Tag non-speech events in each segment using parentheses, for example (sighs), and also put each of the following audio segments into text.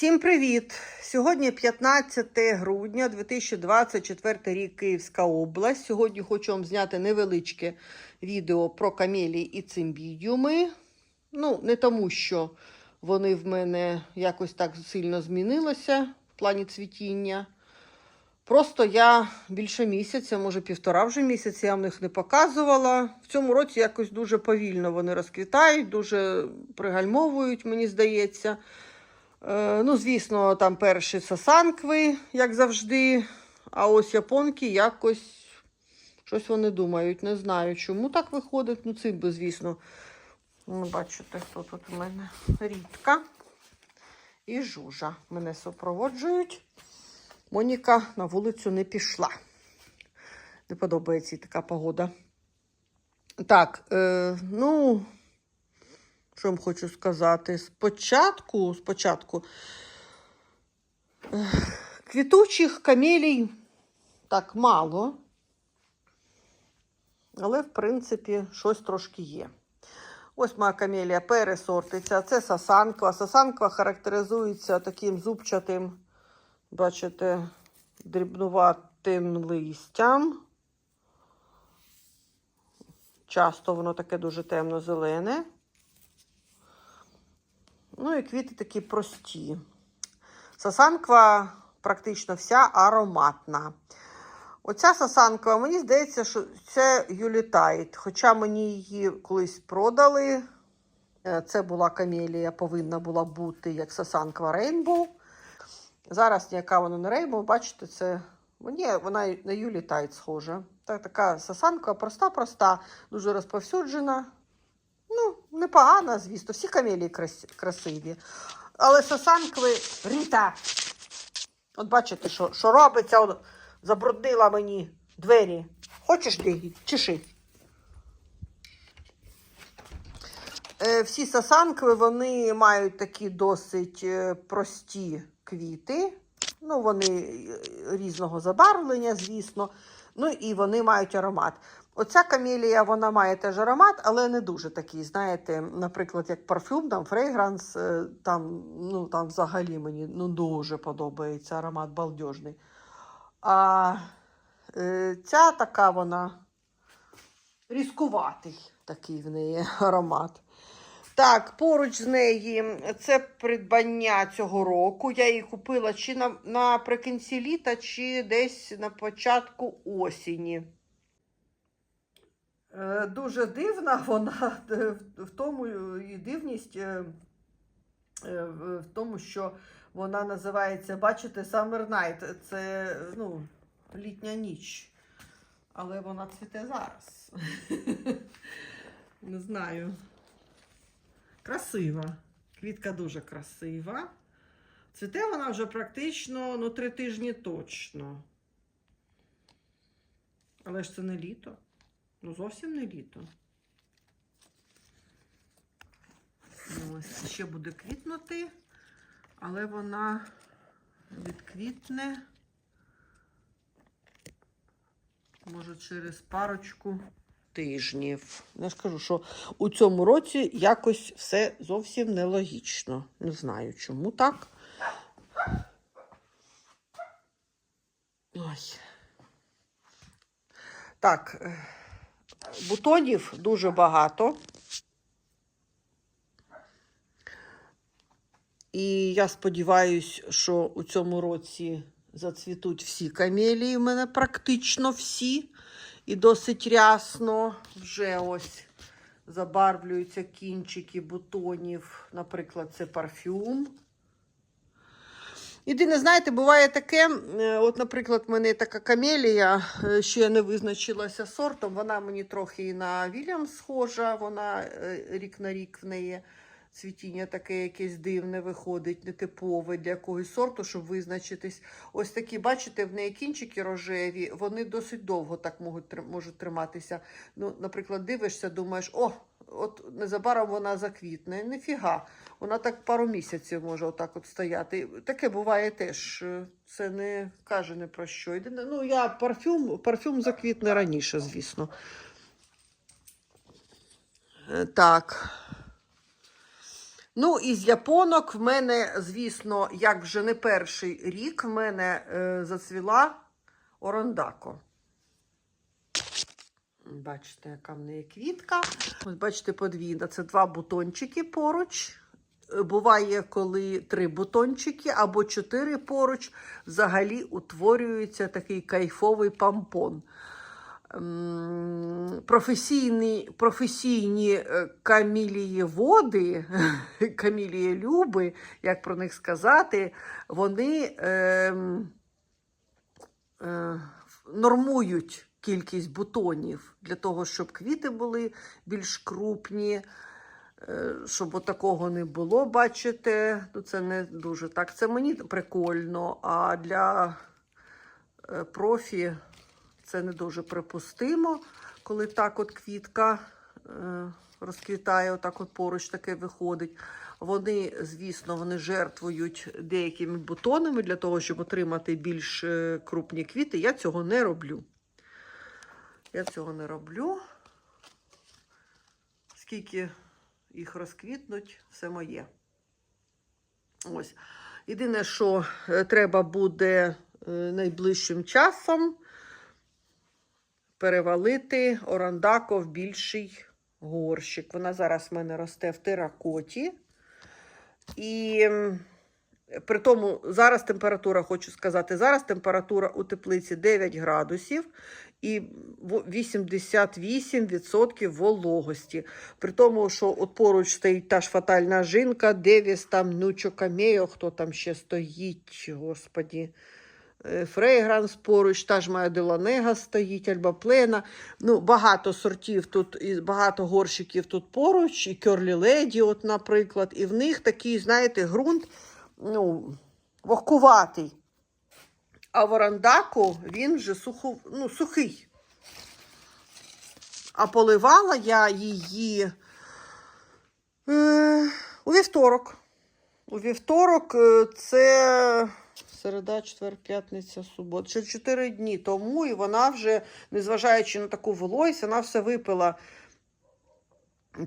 Всім привіт! Сьогодні 15 грудня 2024 рік Київська область. Сьогодні хочу вам зняти невеличке відео про камелії і цимбідіуми. Ну, не тому, що вони в мене якось так сильно змінилися в плані цвітіння. Просто я більше місяця, може півтора вже місяця, я вам їх не показувала. В цьому році якось дуже повільно вони розквітають, дуже пригальмовують, мені здається. Е, ну, звісно, там перші сасанкви, як завжди. А ось японки якось щось вони думають. Не знаю, чому так виходить. Ну, цимби, звісно. Ну, бачите, хто тут у мене рідка і жужа. Мене супроводжують. Моніка на вулицю не пішла. Не подобається їй така погода. Так, е, ну, що вам хочу сказати? Спочатку, спочатку квітучих камелій так мало, але, в принципі, щось трошки є. Ось моя камелія пересортиця. Це сасанква. Сасанква характеризується таким зубчатим, бачите, дрібнуватим листям. Часто воно таке дуже темно-зелене. Ну і квіти такі прості. Сасанква практично вся ароматна. Оця сасанква, мені здається, що це Юлітайт. Хоча мені її колись продали. Е, Це була камелія, повинна була бути як сасанква Рейнбоу. Зараз ніяка вона не Рейнбоу, бачите, це Ні, вона на Юлітайт схожа. Так, така сасанка проста-проста, дуже розповсюджена. Ну, непогана, звісно, всі камелії красиві. Але сосанкви Ріта. От бачите, що, що робиться, От забруднила мені двері. Хочеш ти? Чеши. Е, всі сосанкви, вони мають такі досить е, прості квіти. Ну, вони е, різного забарвлення, звісно. Ну і вони мають аромат. Оця камелія, вона має теж аромат, але не дуже такий. Знаєте, наприклад, як парфюм, там фрейгранс, е, там, ну, там взагалі мені ну, дуже подобається аромат балдежний. А е, ця така вона різкуватий такий в неї аромат. Так, поруч з неї це придбання цього року. Я її купила чи на, наприкінці літа, чи десь на початку осені. Е, Дуже дивна (laughs) вона е, в- тому і дивність е, е, в в тому, що вона називається, бачите, Summer Night. Це ну, літня ніч. Але вона цвіте зараз. (laughs) Не знаю. Красива. Квітка дуже красива. Цвіте вона вже практично ну, три тижні точно. Але ж це не літо. Ну, зовсім не літо. Ну, Ось ще буде квітнути, але вона відквітне. Може, через парочку тижнів. Я ж кажу, що у цьому році якось все зовсім нелогічно. Не знаю, чому так. Ой. Так, е, бутонів дуже багато. І я сподіваюся, що у цьому році зацвітуть всі камелії. У мене практично всі. І досить рясно вже ось забарвлюються кінчики бутонів. Наприклад, це парфюм. Єдине, знаєте, буває таке, е, от, наприклад, в мене така камелія, е, ще я не визначилася сортом, вона мені трохи і на Вільям схожа, вона е, рік на рік в неї цвітіння таке якесь дивне виходить, нетипове для якогось сорту, щоб визначитись. Ось такі, бачите, в неї кінчики рожеві, вони досить довго так можуть, можуть триматися. Ну, наприклад, дивишся, думаєш, о, от незабаром вона заквітне. Ніфіга. Вона так пару місяців може отак от стояти. Таке буває теж. е, Це не каже не про що. Ну, я парфюм, парфюм заквітне раніше, звісно. Е, Так. Ну, із японок в мене, звісно, як вже не перший рік, в мене е, зацвіла орандако. Бачите, яка в неї квітка. Ось бачите, подвійна. Це два бутончики поруч. Е, Буває, коли три бутончики або чотири поруч. Взагалі утворюється такий кайфовий помпон. М, Професійні, професійні е, (laughs) камілії люби, як про них сказати, вони ем, е, нормують кількість бутонів для того, щоб квіти були більш крупні, е, щоб такого не було, бачите. Ну, це не дуже так. Це мені прикольно, а для е, профі це не дуже припустимо, коли так от квітка е, розквітає, отак от поруч таке виходить. Вони, звісно, вони жертвують деякими бутонами для того, щоб отримати більш крупні квіти. Я цього не роблю. Я цього не роблю. Скільки їх розквітнуть, все моє. Ось. Єдине, що е, треба буде е, найближчим часом перевалити орандако в більший горщик. Вона зараз в мене росте в теракоті. І при тому зараз температура, хочу сказати, зараз температура у теплиці 9 градусів і 88% вологості. При тому, що от поруч стоїть та ж фатальна жінка, Девіс, там Нучо Камео, хто там ще стоїть, господі. Е, Фрейгранс поруч, та ж моя Деланега стоїть, Альбаплена. Ну, багато сортів тут, і багато горщиків тут поруч, і Керлі Леді, от, наприклад. І в них такий, знаєте, ґрунт ну, вогкуватий. А в орандаку він вже сухо, ну, сухий. А поливала я її е, у вівторок. У вівторок е, це середа, четвер, п'ятниця, субота. Ще 4 дні тому, і вона вже, незважаючи на таку вологість, вона все випила.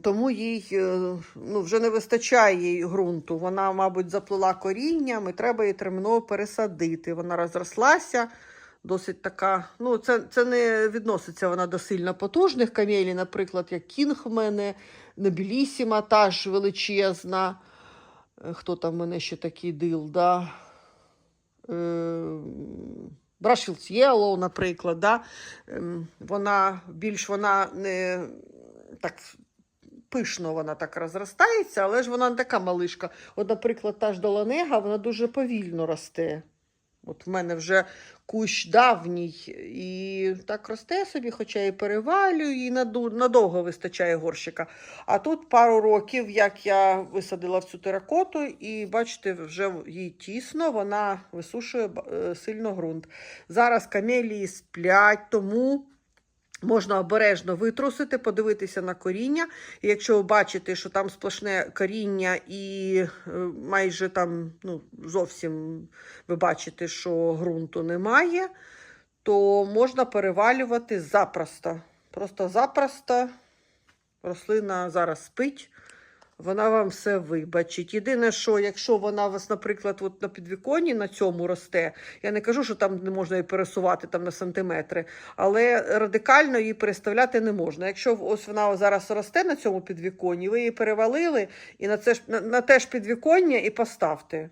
Тому їй е, ну, вже не вистачає їй ґрунту. Вона, мабуть, заплила корінням і треба її терміново пересадити. Вона розрослася, досить така. Ну, це, це не відноситься вона до сильно потужних камелій, наприклад, як Кінг в мене, Небілісіма, та ж величезна. Е, Хто там в мене ще такий дил, да? Брашфілдс Єлоу, наприклад, да? Ем, вона більш вона не так пишно вона так розростається, але ж вона не така малишка. От, наприклад, та ж доланега, вона дуже повільно росте. От в мене вже кущ давній, і так росте собі, хоча і перевалюю, і надовго вистачає горщика. А тут пару років, як я висадила в цю теракоту, і бачите, вже їй тісно, вона висушує е, сильно ґрунт. Зараз камелії сплять, тому можна обережно витрусити, подивитися на коріння. І якщо ви бачите, що там сплошне коріння і е, майже там ну, зовсім ви бачите, що ґрунту немає, то можна перевалювати запросто. Просто запросто. Рослина зараз спить, вона вам все вибачить. Єдине, що якщо вона вас, наприклад, от на підвіконні на цьому росте, я не кажу, що там не можна її пересувати там на сантиметри, але радикально її переставляти не можна. Якщо ось вона зараз росте на цьому підвіконні, ви її перевалили і на це ж на, на те ж підвіконня і поставте.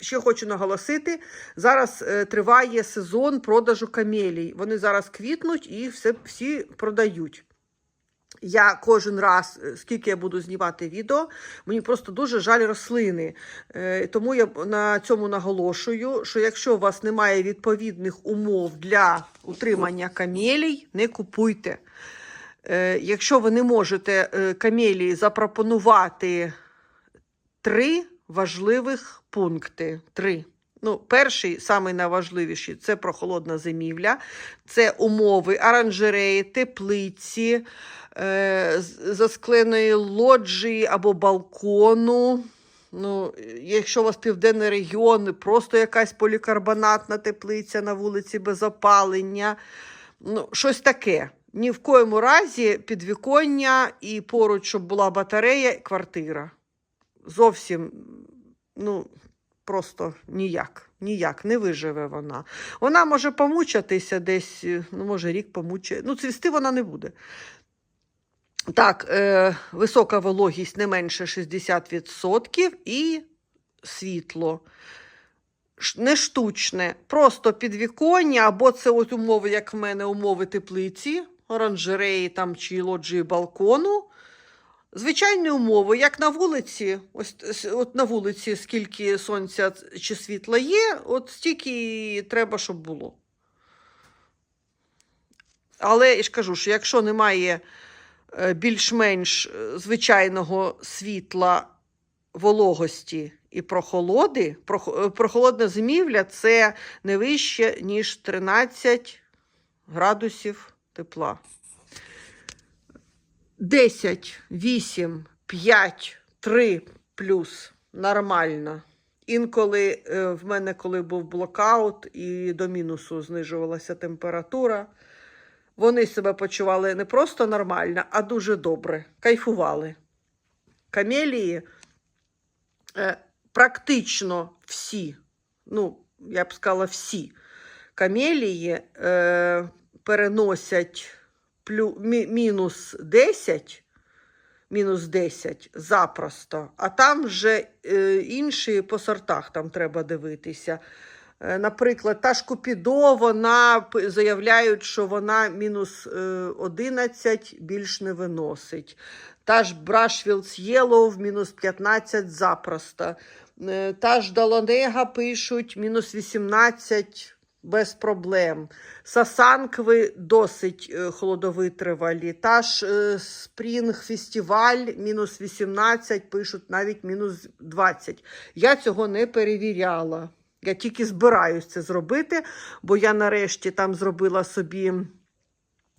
Ще хочу наголосити: зараз е, триває сезон продажу камелій. Вони зараз квітнуть і все, всі продають. Я кожен раз, е, скільки я буду знімати відео, мені просто дуже жаль рослини. Е, Тому я на цьому наголошую, що якщо у вас немає відповідних умов для утримання камелій, не купуйте. Е, Якщо ви не можете камелії запропонувати три важливих пункти. Три. Ну, перший, самий найважливіший, це прохолодна зимівля, це умови оранжереї, теплиці, е, з- заскленої лоджії або балкону. Ну, якщо у вас південний регіон, просто якась полікарбонатна теплиця на вулиці без опалення. Ну, щось таке. Ні в коєму разі підвіконня і поруч, щоб була батарея, квартира зовсім, ну, просто ніяк, ніяк не виживе вона. Вона може помучатися десь, ну, може, рік помучає. Ну, цвісти вона не буде. Так, е, висока вологість не менше 60% і світло. Не штучне, просто підвіконня, або це от умови, як в мене, умови теплиці, оранжереї там, чи лоджії балкону. Звичайні умови, як на вулиці, ось от на вулиці, скільки сонця чи світла є, от стільки і треба, щоб було. Але я ж кажу, що якщо немає більш-менш е, звичайного світла, вологості і прохолоди, прох- е, прохолодна зимівля це не вище, ніж 13 градусів тепла. 10, 8, 5, 3 плюс нормально. Інколи е, в мене, коли був блокаут і до мінусу знижувалася температура, вони себе почували не просто нормально, а дуже добре, кайфували. Камелії е, практично всі, ну, я б сказала, всі камелії е, переносять плю, мі, мінус 10, мінус 10 запросто, а там вже е, інші по сортах там треба дивитися. Е, Наприклад, та ж Купідо, вона заявляють, що вона мінус е, 11 більш не виносить. Та ж Yellow в мінус 15 запросто. Е, Та ж Далонега пишуть мінус 18 без проблем. Сасанкви досить е, холодовитривалі. Та ж е, Spring Festival мінус 18 пишуть навіть мінус 20. Я цього не перевіряла. Я тільки збираюсь це зробити, бо я нарешті там зробила собі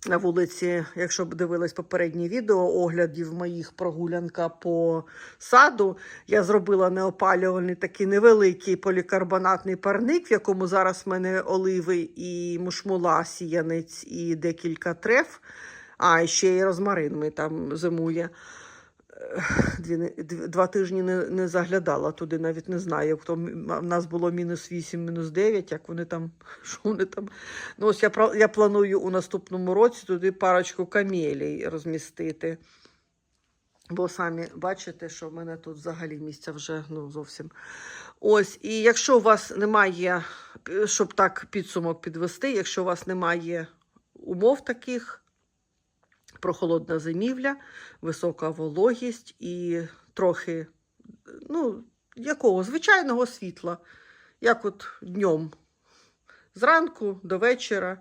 на вулиці, якщо б дивились попереднє відео оглядів моїх прогулянка по саду, я зробила неопалювальний такий невеликий полікарбонатний парник, в якому зараз в мене оливи і мушмула, сіянець і декілька трев. А, ще й розмарин ми там зимує. (sighs) Дві, два тижні не, не заглядала туди, навіть не знаю. Хто, в нас було мінус 8, мінус 9, як вони там, (laughs) що вони там. Ну, ось я, я планую у наступному році туди парочку камелій розмістити. Бо самі бачите, що в мене тут взагалі місця вже ну, зовсім. Ось, і якщо у вас немає, щоб так підсумок підвести, якщо у вас немає умов таких, прохолодна зимівля, висока вологість і трохи, ну, якого звичайного світла, як от днем, зранку до вечора.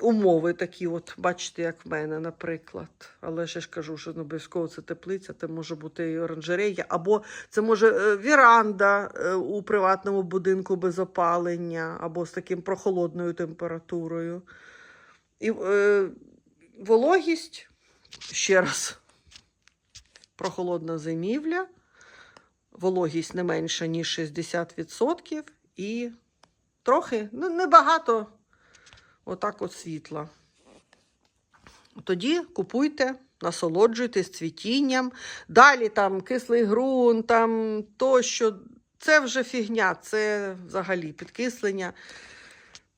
Умови такі, от, бачите, як в мене, наприклад. Але я ж кажу, що не обов'язково це теплиця, це може бути і оранжерея, або це може е, віранда е, у приватному будинку без опалення, або з таким прохолодною температурою. І е, вологість, ще раз, прохолодна зимівля, вологість не менша, ніж 60%, і трохи, ну, небагато, отак от світла. Тоді купуйте, насолоджуйтесь цвітінням. Далі там кислий ґрунт, там тощо. Це вже фігня, це взагалі підкислення.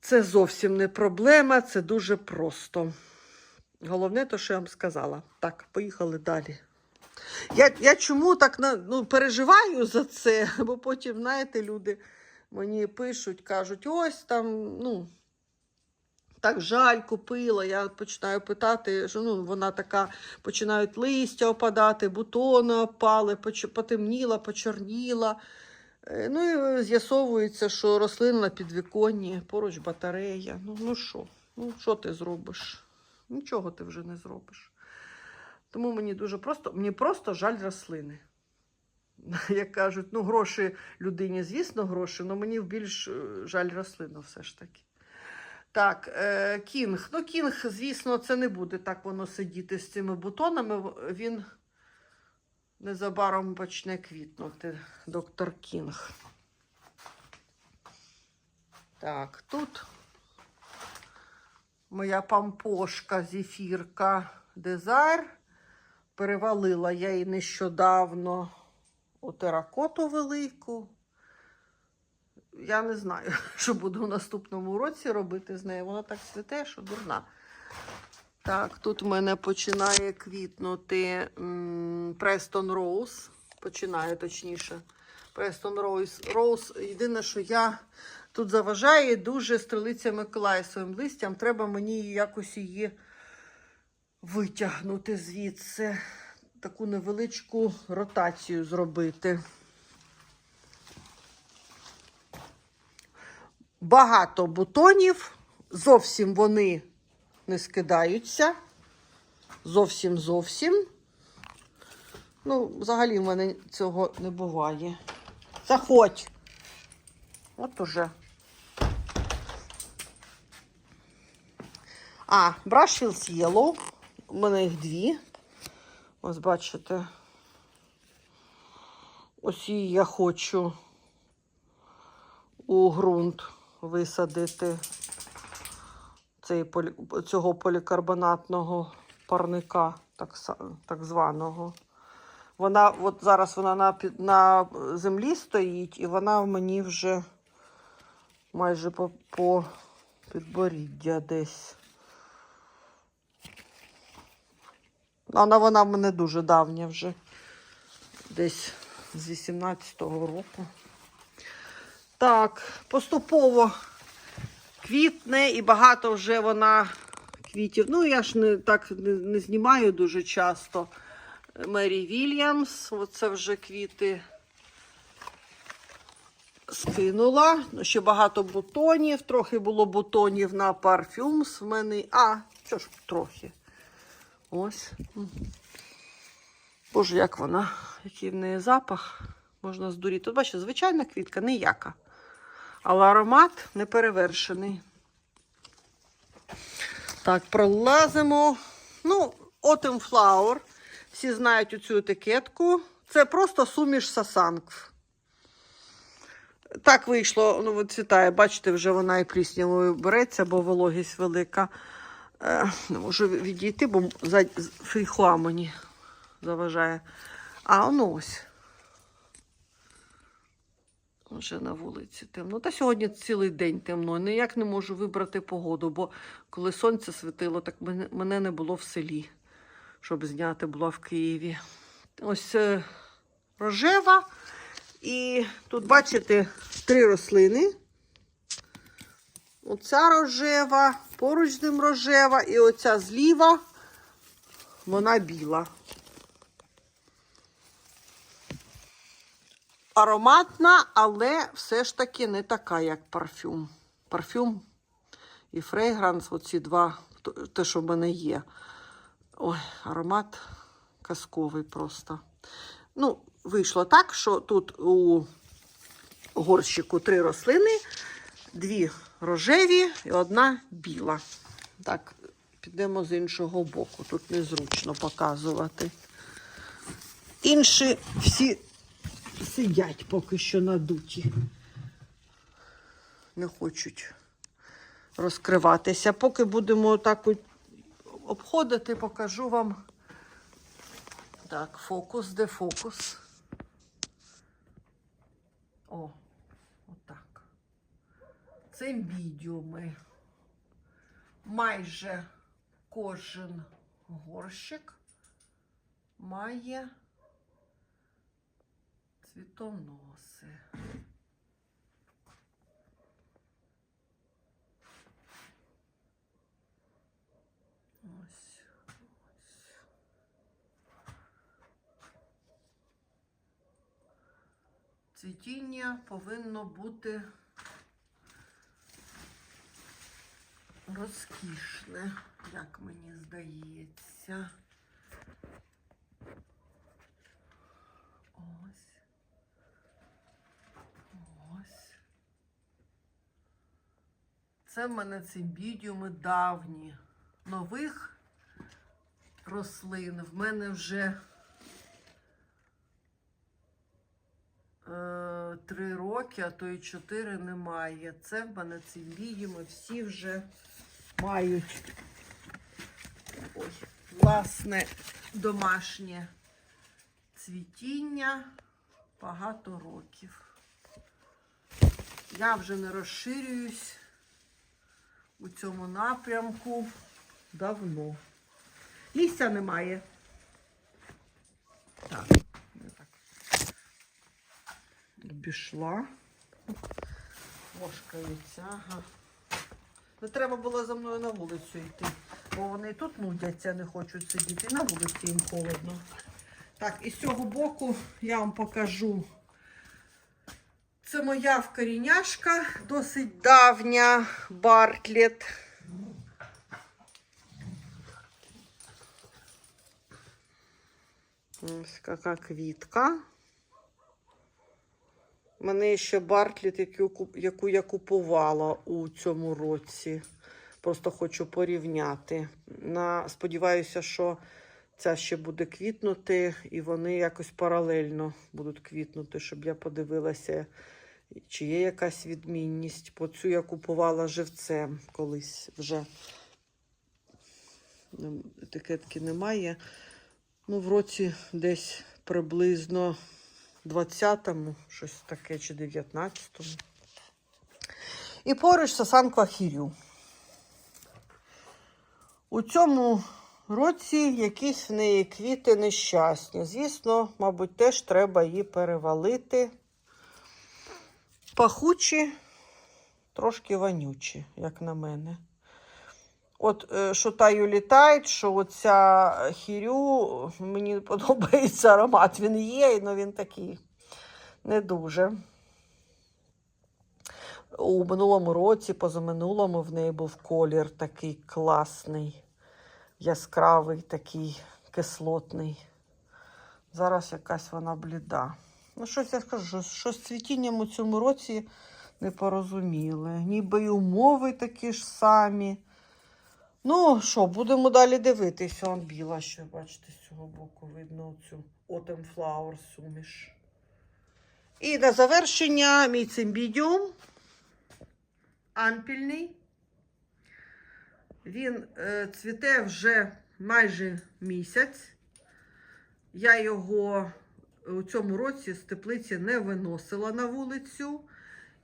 Це зовсім не проблема, це дуже просто. Головне, то, що я вам сказала. Так, поїхали далі. Я, я чому так ну, переживаю за це, (laughs) бо потім, знаєте, люди мені пишуть, кажуть, ось там, ну, так жаль, купила. Я починаю питати, що ну, вона така, починають листя опадати, бутони опали, потемніла, почорніла. Е, Ну і з'ясовується, що рослина на підвіконні, поруч батарея. Ну, ну що? Ну, що ти зробиш? Нічого ти вже не зробиш. Тому мені дуже просто, мені просто жаль рослини. (laughs) Як кажуть, ну гроші людині, звісно, гроші, але мені більш е, жаль рослину все ж таки. Так, е, кінг. Ну, кінг, звісно, це не буде так воно сидіти з цими бутонами. Він незабаром почне квітнути. Доктор Кінг. Так, тут моя пампошка, зефірка, дезайр. Перевалила я її нещодавно у теракоту велику. Я не знаю, (laughs) що буду в наступному році робити з нею. Вона так цвіте, що дурна. Так, тут в мене починає квітнути Престон Роуз. Починає точніше. Престон Роуз. Роуз. Єдине, що я тут заважаю дуже стрелиця Миколая своїм листям. Треба мені якось її витягнути звідси. Таку невеличку ротацію зробити. Багато бутонів. Зовсім вони не скидаються. Зовсім зовсім. Ну, взагалі в мене цього не буває. Заходь. От уже. А, Brushfields Yellow. У мене їх дві. Ось бачите. Ось її я хочу у ґрунт висадити цей, цього полікарбонатного парника, так, так званого. Вона, от зараз вона на, на землі стоїть, і вона в мені вже майже по, по підборіддя десь. Вона, вона в мене дуже давня вже. Десь з 18-го року. Так, поступово квітне і багато вже вона квітів. Ну, я ж не так не, не знімаю дуже часто. Мері Вільямс, оце вже квіти скинула. Ну, Ще багато бутонів. Трохи було бутонів на парфюмс в мене. А, що ж трохи. Ось. Боже, як вона, який в неї запах. Можна здуріти. Тут, бачите, звичайна квітка, ніяка. Але аромат неперевершений. Так, пролазимо. Ну, Autumn Flower. Всі знають оцю етикетку. Це просто суміш сасанкв. Так вийшло, ну, вицвітає, бачите, вже вона і пліснявою береться, бо вологість велика. Е, не можу відійти, бо фейхоа мені заважає. А ну ось. Вже на вулиці темно. Та сьогодні цілий день темно. Ніяк не можу вибрати погоду, бо коли сонце світило, так мене, не було в селі, щоб зняти було в Києві. Ось е, рожева. І тут, бачите, три рослини. Оця рожева, поруч з ним рожева, і оця зліва, вона біла. Ароматна, але все ж таки не така, як парфюм. Парфюм і фрейгранс, оці два, те, що в мене є. Ой, аромат казковий просто. Ну, вийшло так, що тут у горщику три рослини, дві рожеві і одна біла. Так, підемо з іншого боку. Тут незручно показувати. Інші всі сидять поки що надуті. Не хочуть розкриватися. Поки будемо так обходити, покажу вам. Так, фокус, де фокус? О. Це мідіуми. Майже кожен горщик має цвітоноси. Цвітіння повинно бути розкішне, як мені здається. Ось. Ось. Це в мене цимбідіуми давні. Нових рослин в мене вже три роки, а то й чотири немає. Це в мене цимбідіуми всі вже мають. Ой, власне домашнє цвітіння багато років. Я вже не розширююсь у цьому напрямку давно. Лістя немає. Так обійшла. Мошкається, ага. Не треба було за мною на вулицю йти, бо вони тут нудяться, не хочуть сидіти. І на вулиці їм холодно. Так, і з цього боку я вам покажу. Це моя вкоріняшка, досить давня Бартлет. Ось яка квітка. У мене ще Бартлет, яку, яку я купувала у цьому році. Просто хочу порівняти. На, сподіваюся, що ця ще буде квітнути, і вони якось паралельно будуть квітнути, щоб я подивилася, чи є якась відмінність. Бо цю я купувала живцем колись вже. Етикетки немає. Ну, в році десь приблизно 20-му, щось таке, чи 19-му. І поруч Сасанква Хірю. У цьому році якісь в неї квіти нещасні. Звісно, мабуть, теж треба її перевалити. Пахучі, трошки вонючі, як на мене. От е, що таю літають, що оця хірю, мені подобається аромат. Він є, але він такий не дуже. У минулому році, позаминулому, в неї був колір такий класний, яскравий, такий кислотний. Зараз якась вона бліда. Ну, щось я скажу, що з цвітінням у цьому році не порозуміли. Ніби й умови такі ж самі. Ну, що, будемо далі дивитися. Он біла, що бачите, з цього боку видно цю Autumn Flower суміш. І на завершення мій цимбідіум ампільний. Він е, цвіте вже майже місяць. Я його у цьому році з теплиці не виносила на вулицю.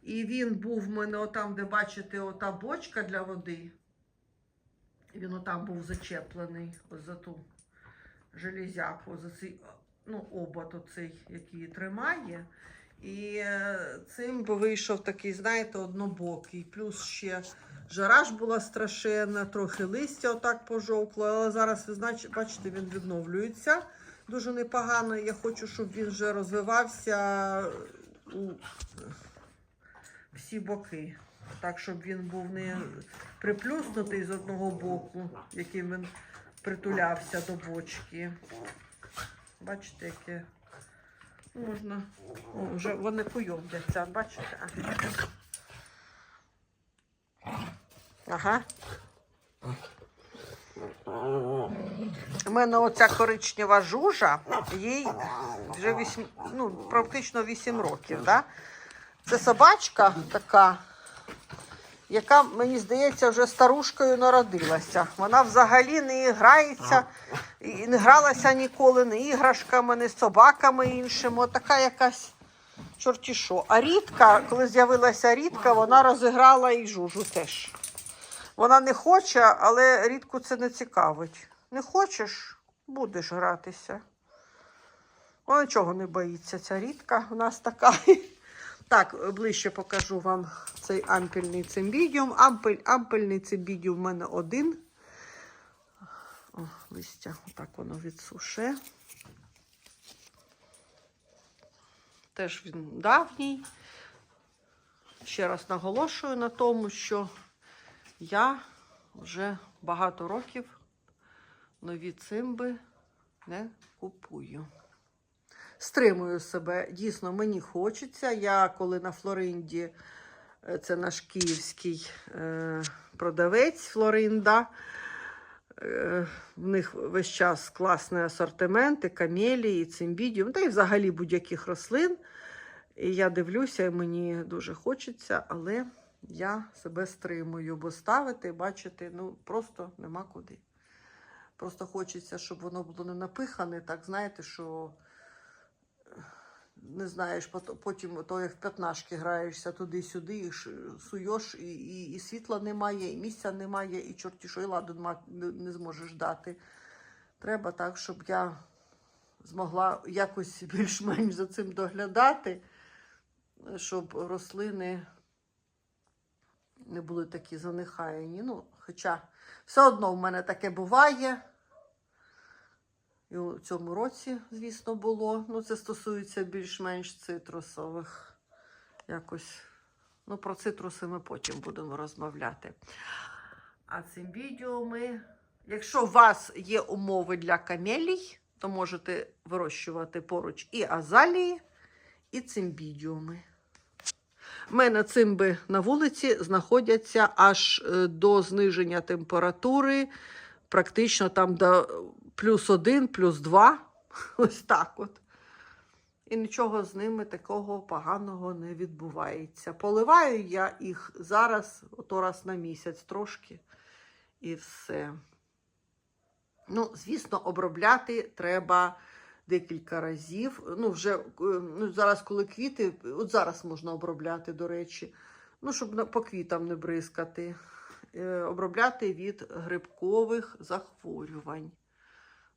І він був в мене отам, де бачите, ота бочка для води. Він отам був зачеплений ось за ту железяку, за цей ну, обод оцей, який тримає. І е, цим би вийшов такий, знаєте, однобокий. Плюс ще жара була страшенна, трохи листя отак пожовкло, але зараз, ви бачите, він відновлюється дуже непогано. Я хочу, щоб він вже розвивався у всі боки. Так, щоб він був не приплюснутий з одного боку, яким він притулявся до бочки. Бачите, яке можна. О, вже вони куйовдяться, бачите? Ага. У мене оця коричнева жужа, їй вже 8, ну, практично 8 років. Да? Це собачка така, яка, мені здається, вже старушкою народилася. Вона взагалі не грається, і не гралася ніколи ні іграшками, з собаками іншими. Така якась чорті що. А рідка, коли з'явилася рідка, вона розіграла і жужу теж. Вона не хоче, але рідку це не цікавить. Не хочеш, будеш гратися. Вона нічого не боїться, ця рідка у нас така. Так, ближче покажу вам цей ампельний цимбідіум. Ампель, ампельний цимбідіум в мене один. О, листя, отак воно відсуше. Теж він давній. Ще раз наголошую на тому, що я вже багато років нові цимби не купую. Стримую себе, дійсно, мені хочеться. Я коли на Флоринді, е, це наш київський е, продавець Флоринда. Е, в них весь час класний асортимент, і камелії, і цимбідіум, та й взагалі будь-яких рослин. І я дивлюся, і мені дуже хочеться, але я себе стримую, бо ставити, бачити, ну просто нема куди. Просто хочеться, щоб воно було не напихане, так знаєте, що не знаєш, потім то як в п'ятнашки граєшся туди-сюди, і суєш, і, і, і світла немає, і місця немає, і чорті що й ладу не, зможеш дати. Треба так, щоб я змогла якось (laughs) більш-менш за цим доглядати, щоб рослини не були такі занехаяні. Ну, хоча все одно в мене таке буває. І у цьому році, звісно, було. Ну, це стосується більш-менш цитрусових. Якось. Ну, про цитруси ми потім будемо розмовляти. А цим відео ми. Якщо у вас є умови для камелій, то можете вирощувати поруч і азалії, і цимбідіуми. У мене цимби на вулиці знаходяться аж е, до зниження температури, практично там до плюс один, плюс два. (laughs) Ось так от. І нічого з ними такого поганого не відбувається. Поливаю я їх зараз, ото раз на місяць трошки, і все. Ну, звісно, обробляти треба декілька разів. Ну, вже е, ну, зараз, коли квіти, от зараз можна обробляти, до речі, ну, щоб по квітам не бризкати. Е, Обробляти від грибкових захворювань.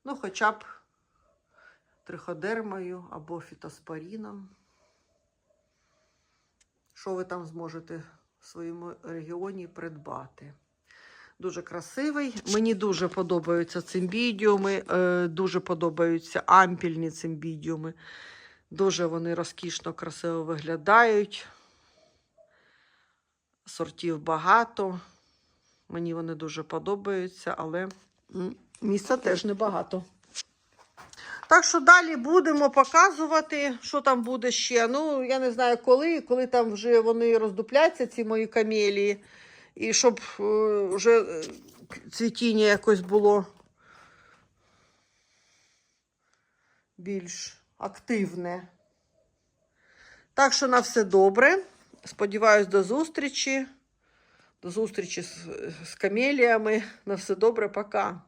Ну, хоча б триходермою або фітоспоріном. Що ви там зможете в своєму регіоні придбати? Дуже красивий. Мені дуже подобаються цимбідіуми, е, дуже подобаються ампільні цимбідіуми. Дуже вони розкішно, красиво виглядають. Сортів багато. Мені вони дуже подобаються, але місця теж небагато. Так що далі будемо показувати, що там буде ще. Ну, я не знаю коли, коли там вже вони роздупляться, ці мої камелії. І щоб е, вже е, цвітіння якось було більш активне. Так що на все добре. Сподіваюсь, до зустрічі. До зустрічі з, з камеліями. На все добре, пока.